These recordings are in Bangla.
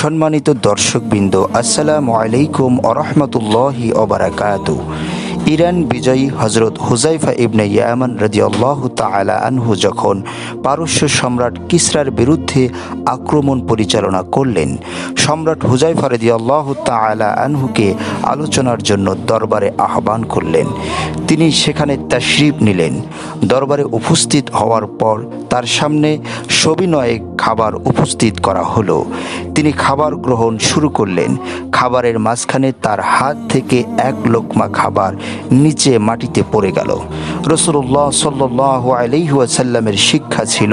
সম্মানিত দর্শকবৃন্দ আসসালামু আলাইকুম আরহামতুল্লাহি অবরাকাতু ইরান বিজয়ী হজরত হুজাইফা ইবনে ইয়ামান রাজিয়াল্লাহ তাআলা আনহু যখন পারস্য সম্রাট কিসরার বিরুদ্ধে আক্রমণ পরিচালনা করলেন, সম্রাট হুজাইফা রাজিয়াল্লাহ তাআলা আনহুকে আলোচনার জন্য দরবারে আহ্বান করলেন। তিনি সেখানে তাশরিফ নিলেন। দরবারে উপস্থিত হওয়ার পর তার সামনে সবিনয়ে খাবার উপস্থিত করা হলো। তিনি খাবার গ্রহণ শুরু করলেন। খাবারের মাঝখানে তার হাত থেকে এক লোকমা খাবার নিচে মাটিতে পড়ে গেল। রসুল্লাহ সাল্লাহ আলহিহাসাল্লামের শিক্ষা ছিল,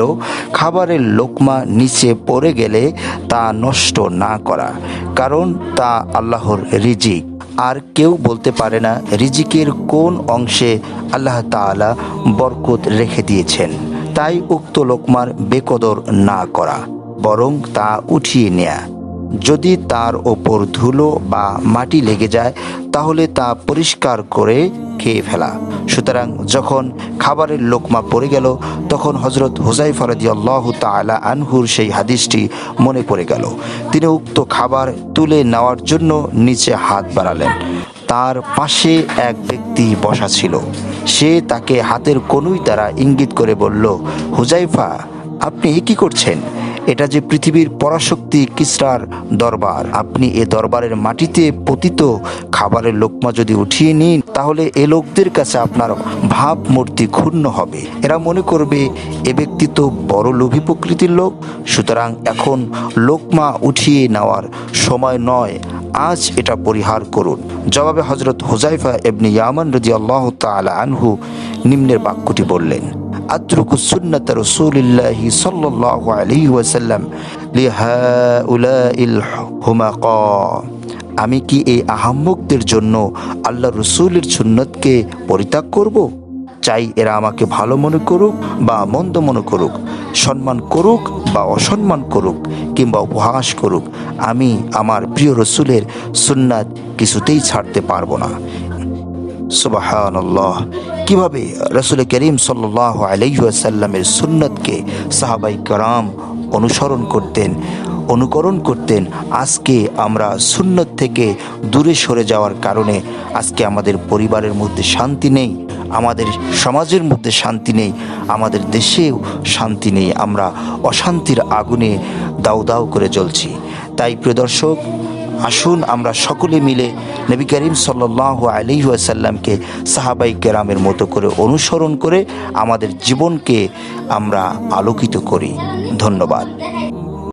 খাবারের লোকমা নিচে পড়ে গেলে তা নষ্ট না করা, কারণ তা আল্লাহর রিজিক। আর কেউ বলতে পারে না, রিজিকের কোন অংশে আল্লাহ তাআলা বরকত রেখে দিয়েছেন। তাই উক্ত লোকমার বেকদর না করা, বরং তা উঠিয়ে নেয়া। যদি তার ওপর ধুলো বা মাটি লেগে যায়, তাহলে তা পরিষ্কার করে খেয়ে ফেলা। সুতরাং যখন খাবারের লোকমা পড়ে গেল, তখন হজরত হুজাই ফরদি আল্লাহ তালা আনহুর সেই হাদিসটি মনে পড়ে গেল। তিনি উক্ত খাবার তুলে নেওয়ার জন্য নিচে হাত বাড়ালেন। তার পাশে এক ব্যক্তি বসা ছিল। সে তাকে হাতের কনুই দ্বারা ইঙ্গিত করে বলল হুজাইফা আপনি কি করছেন? এটা যে পৃথিবীর পরাশক্তি কিসরার দরবার। আপনি এ দরবারের মাটিতে পতিত। খাবারের লোকমা যদি উঠিয়ে নিন, তাহলে এ লোকদের কাছে আপনার ভাবমূর্তি ক্ষুণ্ণ হবে। এরা মনে করবে, এ ব্যক্তি তো বড় লোভী প্রকৃতির লোক। সুতরাং এখন লোকমা উঠিয়ে নেওয়ার সময় নয়। আজ এটা পরিহার করুন। জবাবে হজরত হুজাইফা এবনি ইয়ামান রদি আল্লাহ তালা আনহু নিম্নের বাক্যটি বললেন أترك سنة رسول الله صلى الله عليه وسلم لهؤلاء الحمقاء আমি কি এই আহাম্মকদের জন্য আল্লাহ রসুলের সুন্নতকে পরিত্যাগ করব চাই এরা আমাকে ভালো মনে করুক বা মন্দ মনে করুক সম্মান করুক বা অসম্মান করুক কিংবা উপহাস করুক আমি আমার প্রিয় রসুলের সুন্নাত কিছুতেই ছাড়তে পারবো না সুবাহান্লাহ কীভাবে রসুল করিম সাল্লাহ আলাইসাল্লামের সুন্নতকে সাহাবাই কারাম অনুসরণ করতেন, অনুকরণ করতেন, আজকে আমরা সুন্নত থেকে দূরে সরে যাওয়ার কারণে আজকে আমাদের পরিবারের মধ্যে শান্তি নেই, আমাদের সমাজের মধ্যে শান্তি নেই, আমাদের দেশেও শান্তি নেই, আমরা অশান্তির আগুনে দাউ দাউ করে জ্বলছি। তাই প্রিয় দর্শক আসুন আমরা সকলে মিলে নবী করিম সাল্লাহ আলি আসাল্লামকে সাহাবাই কেরামের মতো করে অনুসরণ করে আমাদের জীবনকে আমরা আলোকিত করি। ধন্যবাদ।